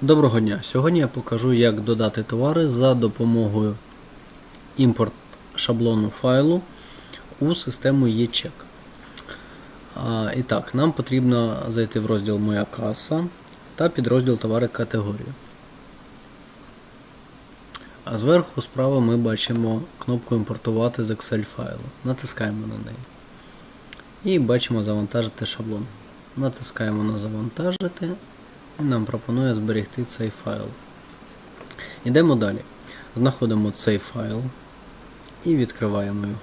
Доброго дня! Сьогодні я покажу, як додати товари за допомогою імпорт шаблону файлу у систему eCheck. А, І так, нам потрібно зайти в розділ Моя каса та підрозділ Товари категорії. А зверху справа ми бачимо кнопку Імпортувати з Excel файлу. Натискаємо на неї. І бачимо завантажити шаблон. Натискаємо на завантажити. І нам пропонує зберегти цей файл. Йдемо далі. Знаходимо цей файл і відкриваємо його.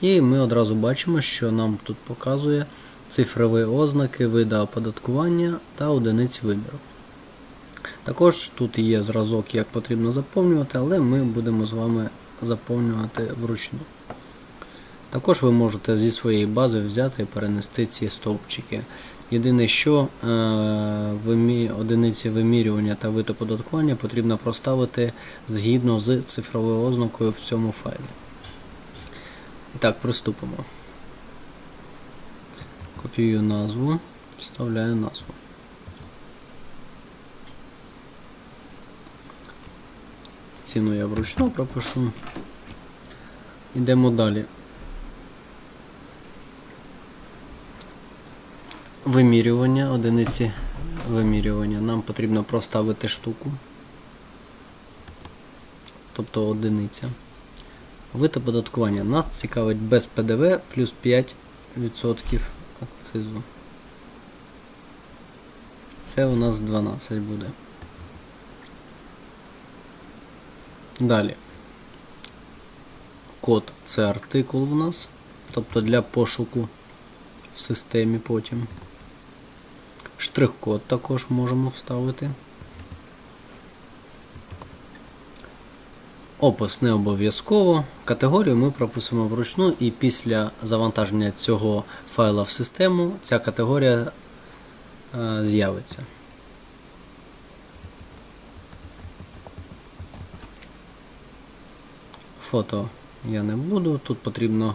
І ми одразу бачимо, що нам тут показує цифрові ознаки вида оподаткування та одиниць виміру. Також тут є зразок, як потрібно заповнювати, але ми будемо з вами заповнювати вручну. Також ви можете зі своєї бази взяти і перенести ці стовпчики. Єдине, що е, одиниці вимірювання та вид оподаткування потрібно проставити згідно з цифровою ознакою в цьому файлі. І так, приступимо. Копіюю назву, вставляю назву. Ціну я вручну пропишу. Йдемо далі. Вимірювання, одиниці вимірювання. Нам потрібно проставити штуку, тобто одиниця. Вид оподаткування. Нас цікавить без ПДВ плюс 5% акцизу. Це у нас 12 буде. Далі. Код це артикул в нас, тобто для пошуку в системі потім. Штрих-код також можемо вставити. Опис не обов'язково. Категорію ми прописуємо вручну і після завантаження цього файла в систему ця категорія е, з'явиться. Фото я не буду, тут потрібно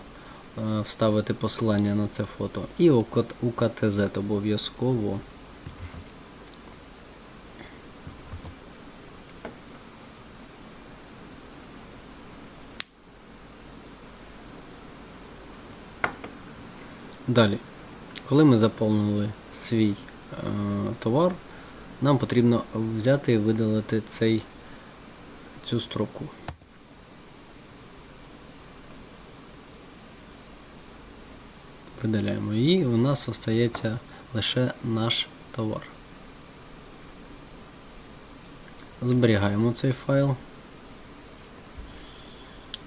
е, вставити посилання на це фото. І УКТЗ обов'язково. Далі, коли ми заповнили свій е, товар, нам потрібно взяти і видалити цей, цю строку. Видаляємо її, у нас залишається лише наш товар. Зберігаємо цей файл.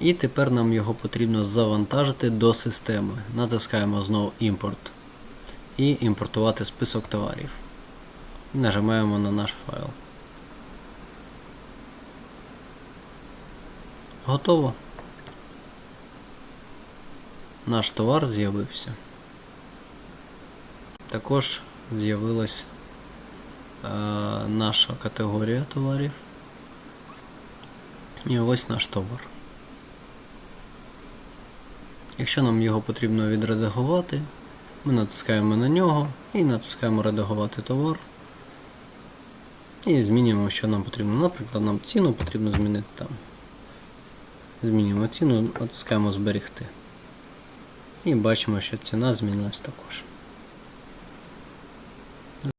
І тепер нам його потрібно завантажити до системи. Натискаємо знову імпорт і імпортувати список товарів. Нажимаємо на наш файл. Готово. Наш товар з'явився. Також з'явилась е, наша категорія товарів. І ось наш товар. Якщо нам його потрібно відредагувати, ми натискаємо на нього і натискаємо редагувати товар. І змінюємо, що нам потрібно. Наприклад, нам ціну потрібно змінити там. Змінюємо ціну, натискаємо зберігти. І бачимо, що ціна змінилась також.